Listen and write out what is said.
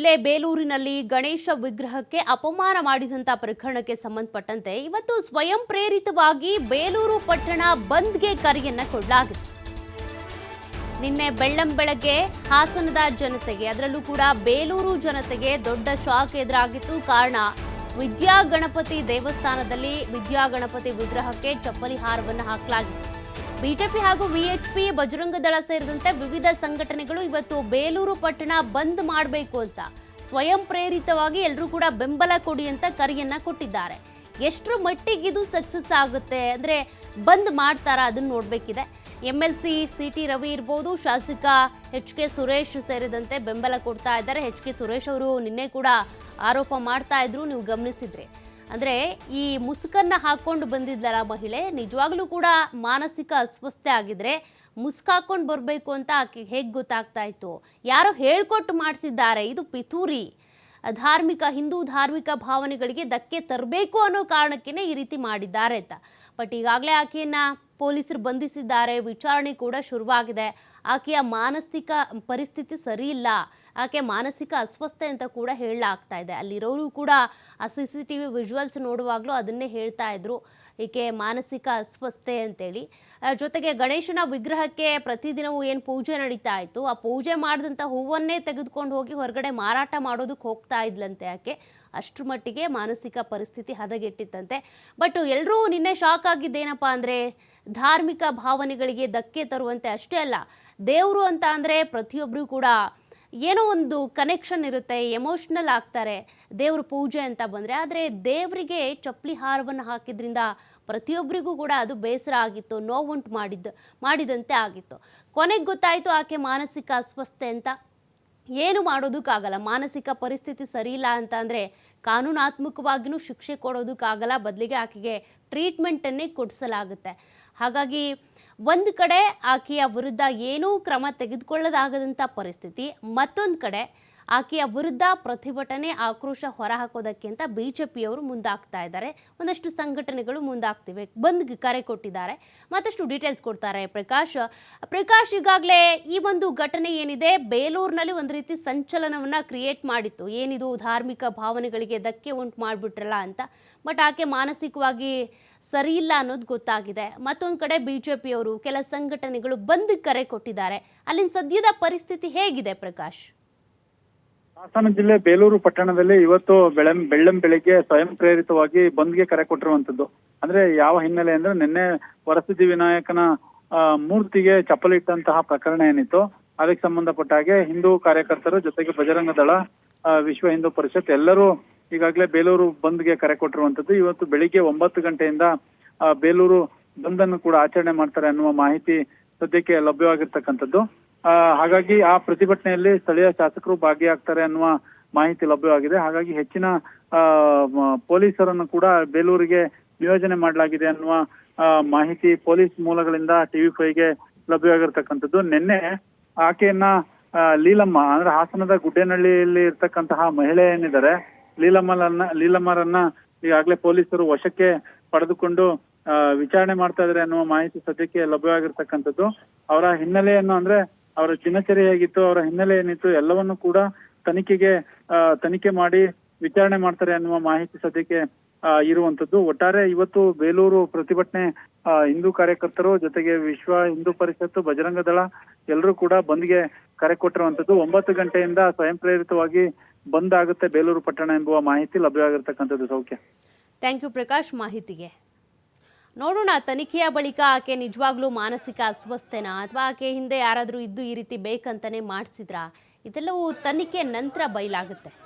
ಇಲ್ಲೇ ಬೇಲೂರಿನಲ್ಲಿ ಗಣೇಶ ವಿಗ್ರಹಕ್ಕೆ ಅಪಮಾನ ಮಾಡಿದಂತ ಪ್ರಕರಣಕ್ಕೆ ಸಂಬಂಧಪಟ್ಟಂತೆ ಇವತ್ತು ಸ್ವಯಂ ಪ್ರೇರಿತವಾಗಿ ಬೇಲೂರು ಪಟ್ಟಣ ಬಂದ್ಗೆ ಕರೆಯನ್ನ ಕೊಡಲಾಗಿದೆ. ನಿನ್ನೆ ಬೆಳ್ಳಂ ಬೆಳಗ್ಗೆ ಹಾಸನದ ಜನತೆಗೆ, ಅದರಲ್ಲೂ ಕೂಡ ಬೇಲೂರು ಜನತೆಗೆ ದೊಡ್ಡ ಶಾಕ್ ಎದುರಾಗಿತ್ತು. ಕಾರಣ ವಿದ್ಯಾ ಗಣಪತಿ ದೇವಸ್ಥಾನದಲ್ಲಿ ವಿದ್ಯಾ ಗಣಪತಿ ವಿಗ್ರಹಕ್ಕೆ ಚಪ್ಪಲಿ ಹಾರವನ್ನು ಹಾಕಲಾಗಿತ್ತು. ಬಿಜೆಪಿ ಹಾಗೂ ವಿಎಚ್ಪಿ ಬಜರಂಗ ದಳ ಸೇರಿದಂತೆ ವಿವಿಧ ಸಂಘಟನೆಗಳು ಇವತ್ತು ಬೇಲೂರು, ಪಟ್ಟಣ ಬಂದ್ ಮಾಡಬೇಕು ಅಂತ. ಸ್ವಯಂ ಪ್ರೇರಿತವಾಗಿ ಎಲ್ಲರೂ ಕೂಡ ಬೆಂಬಲ ಕೊಡಿ ಅಂತ ಕರೆಯನ್ನ ಕೊಟ್ಟಿದ್ದಾರೆ. ಎಷ್ಟರ ಮಟ್ಟಿಗೆ ಇದು ಸಕ್ಸಸ್ ಆಗುತ್ತೆ ಅಂದ್ರೆ ಬಂದ್ ಮಾಡ್ತಾರಾ ಅದನ್ನ ನೋಡಬೇಕಿದೆ. M L C C T Ravi ಇರ್ಬೋದು, ಶಾಸಕ ಎಚ್ ಕೆ ಸುರೇಶ್ ಸೇರಿದಂತೆ ಬೆಂಬಲ ಕೊಡ್ತಾ ಇದ್ದಾರೆ. ಎಚ್ ಕೆ ಸುರೇಶ್ ಅವರು ನಿನ್ನೆ ಕೂಡ ಆರೋಪ ಮಾಡ್ತಾ ಇದ್ರು, ನೀವು ಗಮನಿಸಿದ್ರಿ. ಅಂದ್ರೆ ಈ ಮುಸುಕನ್ನು ಹಾಕ್ಕೊಂಡು ಬಂದಿದ್ದಲ್ಲ ಮಹಿಳೆ, ನಿಜವಾಗ್ಲೂ ಕೂಡ ಮಾನಸಿಕ ಅಸ್ವಸ್ಥೆ ಆಗಿದ್ರೆ ಮುಸ್ಕ್ ಹಾಕೊಂಡು ಬರಬೇಕು ಅಂತ ಆಕೆ ಹೇಗೆ ಗೊತ್ತಾಗ್ತಾ ಇತ್ತು? ಯಾರೋ ಹೇಳ್ಕೊಟ್ಟು ಮಾಡಿಸಿದ್ದಾರೆ, ಇದು ಪಿತೂರಿ. ಧಾರ್ಮಿಕ, ಹಿಂದೂ ಧಾರ್ಮಿಕ ಭಾವನೆಗಳಿಗೆ ಧಕ್ಕೆ ತರಬೇಕು ಅನ್ನೋ ಕಾರಣಕ್ಕೇ ಈ ರೀತಿ ಮಾಡಿದ್ದಾರೆ ಅಂತ. ಬಟ್ ಈಗಾಗಲೇ ಆಕೆಯನ್ನು ಪೊಲೀಸರು ಬಂಧಿಸಿದ್ದಾರೆ, ವಿಚಾರಣೆ ಕೂಡ ಶುರುವಾಗಿದೆ. ಆಕೆಯ ಮಾನಸಿಕ ಪರಿಸ್ಥಿತಿ ಸರಿ ಇಲ್ಲ. ಆಕೆ ಮಾನಸಿಕ ಅಸ್ವಸ್ಥೆ ಅಂತ ಕೂಡ ಹೇಳಲಾಗ್ತಾ ಇದೆ. ಅಲ್ಲಿರೋರು ಕೂಡ ಆ C C T V visuals ನೋಡುವಾಗಲೂ ಅದನ್ನೇ ಹೇಳ್ತಾ ಇದ್ರು. ಈಕೆ ಮಾನಸಿಕ ಅಸ್ವಸ್ಥೆ ಅಂತೇಳಿ. ಜೊತೆಗೆ ಗಣೇಶನ ವಿಗ್ರಹಕ್ಕೆ ಪ್ರತಿದಿನವೂ ಏನು ಪೂಜೆ ನಡೀತಾ ಇತ್ತು? ಆ ಪೂಜೆ ಮಾಡಿದಂಥ ಹೂವನ್ನೇ ತೆಗೆದುಕೊಂಡು ಹೋಗಿ ಹೊರಗಡೆ ಮಾರಾಟ ಮಾಡೋದಕ್ಕೆ ಹೋಗ್ತಾ ಇದ್ಲಂತೆ ಆಕೆ. ಅಷ್ಟು ಮಟ್ಟಿಗೆ ಮಾನಸಿಕ ಪರಿಸ್ಥಿತಿ ಹದಗೆಟ್ಟಿತ್ತಂತೆ. ಬಟ್ ಎಲ್ಲರೂ ನಿನ್ನೆ ಶಾಕ್ ಆಗಿದ್ದೇನಪ್ಪ ಅಂದರೆ ಧಾರ್ಮಿಕ ಭಾವನೆಗಳಿಗೆ ಧಕ್ಕೆ ತರುವಂತೆ ಅಷ್ಟೇ ಅಲ್ಲ, ದೇವರು ಅಂತ ಅಂದರೆ ಪ್ರತಿಯೊಬ್ಬರು ಕೂಡ ಏನೋ ಒಂದು ಕನೆಕ್ಷನ್ ಇರುತ್ತೆ ಎಮೋಷ್ನಲ್ ಆಗ್ತಾರೆ. ದೇವ್ರ ಪೂಜೆ ಅಂತ ಬಂದರೆ, ಆದರೆ ದೇವರಿಗೆ ಚಪ್ಪಲಿ ಹಾರವನ್ನು ಹಾಕಿದ್ರಿಂದ ಪ್ರತಿಯೊಬ್ಬರಿಗೂ ಕೂಡ ಅದು ಬೇಸರ ಆಗಿತ್ತು, ನೋವುಂಟು ಮಾಡಿದ್ದು, ಮಾಡಿದಂತೆ ಆಗಿತ್ತು. ಕೊನೆಗೆ ಗೊತ್ತಾಯಿತು ಆಕೆ ಮಾನಸಿಕ ಅಸ್ವಸ್ಥೆ ಅಂತ. ಏನು ಮಾಡೋದಕ್ಕಾಗಲ್ಲ, ಮಾನಸಿಕ ಪರಿಸ್ಥಿತಿ ಸರಿಯಿಲ್ಲ ಅಂತ ಅಂದರೆ ಕಾನೂನಾತ್ಮಕವಾಗಿಯೂ ಶಿಕ್ಷೆ ಕೊಡೋದಕ್ಕಾಗಲ್ಲ, ಬದಲಿಗೆ ಆಕೆಗೆ ಟ್ರೀಟ್ಮೆಂಟನ್ನೇ ಕೊಡಿಸಲಾಗುತ್ತೆ. ಹಾಗಾಗಿ ಒಂದು ಕಡೆ ಆಕೆಯ ವಿರುದ್ಧ ಏನೂ ಕ್ರಮ ತೆಗೆದುಕೊಳ್ಳದಾಗದಂಥ ಪರಿಸ್ಥಿತಿ ಮತ್ತೊಂದು ಕಡೆ ಆಕೆಯ ವಿರುದ್ಧ ಪ್ರತಿಭಟನೆ ಆಕ್ರೋಶ ಹೊರಹಾಕೋದಕ್ಕೆ ಅಂತ ಬಿ ಜೆ ಪಿಯವರು ಮುಂದಾಗ್ತಾ ಇದ್ದಾರೆ. ಒಂದಷ್ಟು ಸಂಘಟನೆಗಳು ಮುಂದಾಗ್ತಿವೆ. ಬಂದ್ ಕರೆ ಕೊಟ್ಟಿದ್ದಾರೆ. ಮತ್ತಷ್ಟು ಡೀಟೇಲ್ಸ್ ಕೊಡ್ತಾರೆ ಪ್ರಕಾಶ್. ಪ್ರಕಾಶ್, ಈಗಾಗಲೇ ಈ ಒಂದು ಘಟನೆ ಏನಿದೆ? ಬೇಲೂರಿನಲ್ಲಿ ಒಂದು ರೀತಿ ಸಂಚಲನವನ್ನ ಕ್ರಿಯೇಟ್ ಮಾಡಿತ್ತು. ಏನಿದು ಧಾರ್ಮಿಕ ಭಾವನೆಗಳಿಗೆ ಧಕ್ಕೆ ಉಂಟು ಮಾಡಿಬಿಟ್ರಲ್ಲ ಅಂತ. ಬಟ್ ಆಕೆ ಮಾನಸಿಕವಾಗಿ ಸರಿ ಇಲ್ಲ ಅನ್ನೋದು ಗೊತ್ತಾಗಿದೆ. ಮತ್ತೊಂದು ಕಡೆ ಬಿ ಜೆ ಪಿಯವರು ಕೆಲ ಸಂಘಟನೆಗಳು ಬಂದ್ ಕರೆ ಕೊಟ್ಟಿದ್ದಾರೆ. ಅಲ್ಲಿನ ಸದ್ಯದ ಪರಿಸ್ಥಿತಿ ಹೇಗಿದೆ ಪ್ರಕಾಶ್? ಹಾಸನ ಜಿಲ್ಲೆ ಬೇಲೂರು ಪಟ್ಟಣದಲ್ಲಿ ಇವತ್ತು ಬೆಳಂ, ಬೆಳ್ಳಂ ಬೆಳಿಗ್ಗೆ ಸ್ವಯಂ ಪ್ರೇರಿತವಾಗಿ ಬಂದ್ಗೆ ಕರೆ ಕೊಟ್ಟಿರುವಂತದ್ದು. ಅಂದ್ರೆ ಯಾವ ಹಿನ್ನೆಲೆ ಅಂದ್ರೆ ನಿನ್ನೆ ವರಸಿದ್ಧಿ ವಿನಾಯಕನ ಮೂರ್ತಿಗೆ ಚಪ್ಪಲಿ ಇಟ್ಟಂತಹ ಪ್ರಕರಣ ಏನಿತ್ತು, ಅದಕ್ಕೆ ಸಂಬಂಧಪಟ್ಟ ಹಾಗೆ ಹಿಂದೂ ಕಾರ್ಯಕರ್ತರು ಜೊತೆಗೆ ಬಜರಂಗ ದಳ ವಿಶ್ವ ಹಿಂದೂ ಪರಿಷತ್ ಎಲ್ಲರೂ ಈಗಾಗಲೇ ಬೇಲೂರು ಬಂದ್ಗೆ ಕರೆ ಕೊಟ್ಟಿರುವಂತದ್ದು. ಇವತ್ತು ಬೆಳಿಗ್ಗೆ ಒಂಬತ್ತು ಗಂಟೆಯಿಂದ ಬೇಲೂರು ಬಂದನ್ನು ಕೂಡ ಆಚರಣೆ ಮಾಡ್ತಾರೆ ಅನ್ನುವ ಮಾಹಿತಿ ಸದ್ಯಕ್ಕೆ ಲಭ್ಯವಾಗಿರ್ತಕ್ಕಂಥದ್ದು. ಹಾಗಾಗಿ ಆ ಪ್ರತಿಭಟನೆಯಲ್ಲಿ ಸ್ಥಳೀಯ ಶಾಸಕರು ಭಾಗಿಯಾಗ್ತಾರೆ ಅನ್ನುವ ಮಾಹಿತಿ ಲಭ್ಯವಾಗಿದೆ. ಹಾಗಾಗಿ ಹೆಚ್ಚಿನ ಪೊಲೀಸರನ್ನು ಕೂಡ ಬೇಲೂರಿಗೆ ನಿಯೋಜನೆ ಮಾಡಲಾಗಿದೆ ಅನ್ನುವ ಮಾಹಿತಿ ಪೊಲೀಸ್ ಮೂಲಗಳಿಂದ ಟಿವಿ ಫೈವ್ಗೆ ಲಭ್ಯವಾಗಿರ್ತಕ್ಕಂಥದ್ದು. ನಿನ್ನೆ ಆಕೆಯನ್ನ ಲೀಲಮ್ಮ ಅಂದ್ರೆ ಹಾಸನದ ಗುಡ್ಡೇನಹಳ್ಳಿಯಲ್ಲಿ ಇರ್ತಕ್ಕಂತಹ ಮಹಿಳೆ ಏನಿದ್ದಾರೆ ಲೀಲಮ್ಮರನ್ನ ಲೀಲಮ್ಮರನ್ನ ಈಗಾಗಲೇ ಪೊಲೀಸರು ವಶಕ್ಕೆ ಪಡೆದುಕೊಂಡು ವಿಚಾರಣೆ ಮಾಡ್ತಾ ಇದ್ದಾರೆ ಅನ್ನುವ ಮಾಹಿತಿ ಸದ್ಯಕ್ಕೆ ಲಭ್ಯವಾಗಿರ್ತಕ್ಕಂಥದ್ದು. ಅವರ ಹಿನ್ನೆಲೆಯನ್ನು ಅಂದ್ರೆ ಅವರ ದಿನಚರಿ ಹೇಗಿತ್ತು ಅವರ ಹಿನ್ನೆಲೆ ಏನಿತ್ತು, ಎಲ್ಲವನ್ನು ಕೂಡ ತನಿಖೆಗೆ ತನಿಖೆ ಮಾಡಿ ವಿಚಾರಣೆ ಮಾಡ್ತಾರೆ ಅನ್ನುವ ಮಾಹಿತಿ ಸದ್ಯಕ್ಕೆ ಇರುವಂತದ್ದು ಒಟ್ಟಾರೆ ಇವತ್ತು ಬೇಲೂರು ಪ್ರತಿಭಟನೆ ಹಿಂದೂ ಕಾರ್ಯಕರ್ತರು ಜೊತೆಗೆ ವಿಶ್ವ ಹಿಂದೂ ಪರಿಷತ್ತು, ಬಜರಂಗ ದಳ ಎಲ್ಲರೂ ಕೂಡ ಬಂದ್ಗೆ ಕರೆ ಕೊಟ್ಟಿರುವಂತದ್ದು ಒಂಬತ್ತು ಗಂಟೆಯಿಂದ ಸ್ವಯಂ ಪ್ರೇರಿತವಾಗಿ ಬಂದ್ ಆಗುತ್ತೆ ಬೇಲೂರು ಪಟ್ಟಣ ಎಂಬುವ ಮಾಹಿತಿ ಲಭ್ಯವಾಗಿರ್ತಕ್ಕಂಥದ್ದು ಸೌಖ್ಯ. ಥ್ಯಾಂಕ್ ಯು ಪ್ರಕಾಶ್ ಮಾಹಿತಿಗೆ. ನೋಡೋಣ, ತನಿಖೆಯ ಬಳಿಕ ಆಕೆ ನಿಜವಾಗ್ಲೂ ಮಾನಸಿಕ ಅಸ್ವಸ್ಥೆನಾ? ಅಥವಾ ಆಕೆ ಹಿಂದೆ ಯಾರಾದರೂ ಇದ್ದು ಈ ರೀತಿ ಬೇಕಂತಾನೆ ಮಾಡಿಸಿದ್ರಾ? ಇದೆಲ್ಲವೂ ತನಿಖೆ ನಂತರ ಬಯಲಾಗುತ್ತೆ.